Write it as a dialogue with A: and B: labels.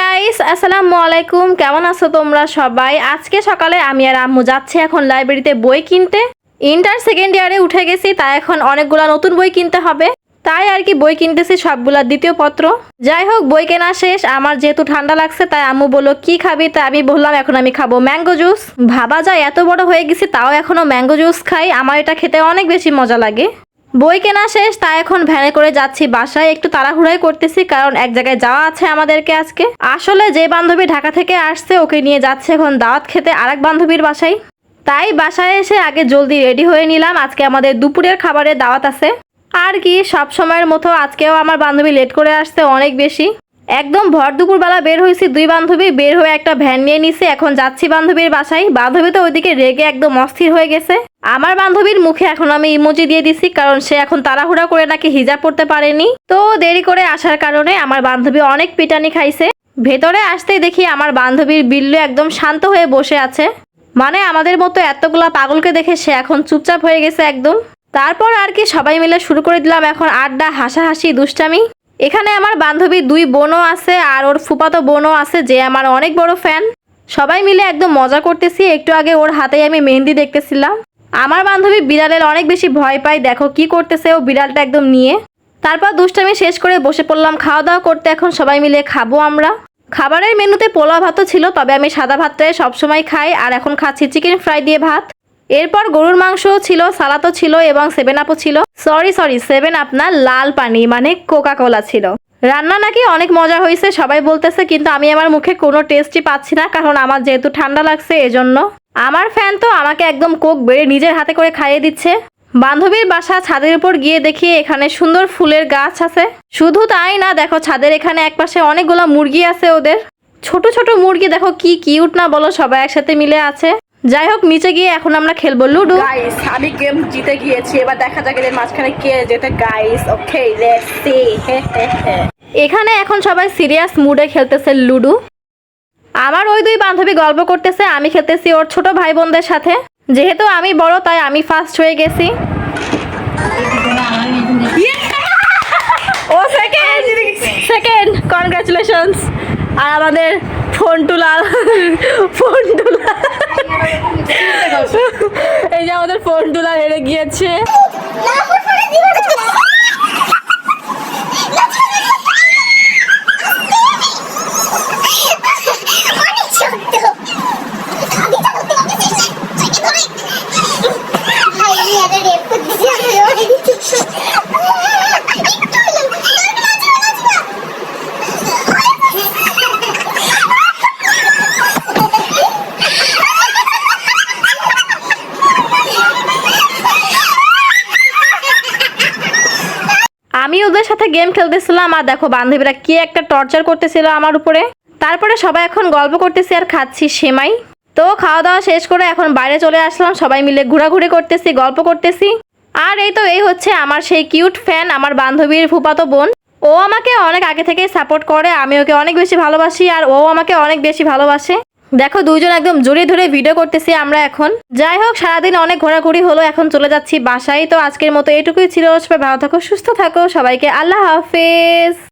A: Guys আসসালামু আলাইকুম। কেমন আছো তোমরা সবাই? আজকে সকালে আমি আর আম্মু যাচ্ছি এখন লাইব্রেরিতে বই কিনতে। ইন্টার সেকেন্ড ইয়ারে উঠে গেছি, তাই এখন অনেকগুলা নতুন বই কিনতে হবে। তাই আর কি বই কিনতেছি, সবগুলা দ্বিতীয় পত্র। যাই হোক, বই কেনা শেষ। আমার যেহেতু ঠান্ডা লাগছে, তাই আম্মু বলল, কি খাবি? তাই আমি বললাম, এখন আমি খাব ম্যাঙ্গো জুস। ভাবা যায়, এত বড় হয়ে গেছি, তাও এখনও ম্যাঙ্গো জুস খাই। আমার এটা খেতে অনেক বেশি মজা লাগে। বই কেনা শেষ তাই এখন ভ্যানে করে যাচ্ছি বাসায়। একটু তাড়াহুড়াই করতেছি, কারণ এক জায়গায় যাওয়া আছে আমাদেরকে আজকে। আসলে যে বান্ধবী ঢাকা থেকে আসছে, ওকে নিয়ে যাচ্ছে এখন দাওয়াত খেতে আরেক বান্ধবীর বাসায়। তাই বাসায় এসে আগে জলদি রেডি হয়ে নিলাম। আজকে আমাদের দুপুরের খাবারের দাওয়াত আছে। আর কি সব সময়ের মতো আজকেও আমার বান্ধবী লেট করে আসছে অনেক বেশি। একদম ভর দুপুরবেলা বের হয়েছি, দুই বান্ধবী বের হয়ে একটা ভ্যান নিয়ে নিছে, এখন যাচ্ছি বান্ধবীর বাসায়। বান্ধবী তো ওইদিকে রেগে একদম অস্থির হয়ে গেছে। আমার বান্ধবীর মুখে এখন আমি ইমোজি দিয়ে দিছি, কারণ সে এখন তাড়াহুড়া করে নাকি হিজাব পড়তে পারেনি। তো দেরি করে আসার কারণে আমার বান্ধবী অনেক পিটানি খাইছে। ভেতরে আসতেই দেখি আমার বান্ধবীর বিল্লু একদম শান্ত হয়ে বসে আছে। মানে আমাদের মতো এতগুলা পাগলকে দেখে সে এখন চুপচাপ হয়ে গেছে একদম। তারপর আর কি সবাই মিলে শুরু করে দিলাম এখন আড্ডা, হাসাহাসি, দুষ্টামি। এখানে আমার বান্ধবীর দুই বোনও আছে আর ওর ফুপাতো বোনও আছে যে আমার অনেক বড় ফ্যান। সবাই মিলে একদম মজা করতেছি। একটু আগে ওর হাতে আমি মেহেন্দি দেখতেছিলাম। আমার বান্ধবী বিড়ালের অনেক বেশি ভয় পায়। দেখো কি করতেছে ও বিড়ালটা একদম নিয়ে। তারপর দুষ্টামি শেষ করে বসে পড়লাম। খাওয়া দাওয়া করতে এখন সবাই মিলে খাব আমরা। খাবারের মেনুতে পোলা ভাতও ছিল, তবে আমি সাদা ভাতটাই সবসময় খাই। আর এখন খাচ্ছি চিকেন ফ্রাই দিয়ে ভাত। এরপর গরুর মাংসও ছিল, সালাদও ছিল এবং সেভেন আপও ছিল। সরি সরি সেভেন আপ না, লাল পানি মানে কোকা কোলা ছিল। রান্না নাকি অনেক মজা হয়েছে, সবাই বলতেছে, কিন্তু আমি আমার মুখে কোনো টেস্টই পাচ্ছি না, কারণ আমার যেহেতু ঠান্ডা লাগছে, এজন্য। আমার ফ্যান তো আমাকে একদম কোক বেড়ে নিজের হাতে করে খাইয়ে দিচ্ছে। বান্ধবীর বাসা ছাদের উপর গিয়ে দেখি এখানে সুন্দর ফুলের গাছ আছে। শুধু তাই না, দেখো ছাদের এখানে একপাশে অনেকগুলো মুরগি আছে ওদের। ছোট ছোট মুরগি, দেখো কি কিউট না বলো, সবাই একসাথে মিলে আছে। যাই হোক নিচে গিয়ে এখন আমরা খেলব লুডো।
B: গাইস আমি গেম জিতে গিয়েছি এবার দেখা যাক এদের মাঝখানে কে যেতে গাইস ওকে লেটস সি
A: এখানে এখন সবাই সিরিয়াস মুডে খেলতেছে লুডো। আমার ওই দুই বান্ধবী গল্প করতেছে আমি খেলতেছি ওর ছোট ভাই বোনদের সাথে। যেহেতু আমি বড় তাই আমি ফার্স্ট হয়ে গেছি। ও সেকেন্ড সেকেন্ড কনগ্রাচুলেশনস আর আমাদের ফোনটুলাল ফোনটুলাল এই যে আমাদের ফোনটুলাল হেরে গিয়েছে। আমি ওদের সাথে গেম খেলতেছিলাম, আর দেখো বান্ধবীরা কি একটা টর্চার করতেছিল আমার উপরে। তারপরে সবাই এখন গল্প করতেছি আর খাচ্ছি সেমাই। তো খাওয়া দাওয়া শেষ করে এখন বাইরে চলে আসলাম, সবাই মিলে ঘোরাঘুরি করতেছি, গল্প করতেছি। আর এই তো এই হচ্ছে আমার সেই কিউট ফ্যান, আমার বান্ধবীর ফুপাতো বোন। ও আমাকে অনেক আগে থেকেই সাপোর্ট করে, আমি ওকে অনেক বেশি ভালোবাসি, আর ও আমাকে অনেক বেশি ভালোবাসে। দেখো দুজন একদম জোরে ধরে ভিডিও করতেছি আমরা এখন। যাই হোক, সারাদিন অনেক ঘোরাঘুরি হলো, এখন চলে যাচ্ছি বাসায়। তো আজকের মতো এটুকুই ছিল। সবাই ভালো থাকো, সুস্থ থাকো। সবাইকে আল্লাহ হাফেজ।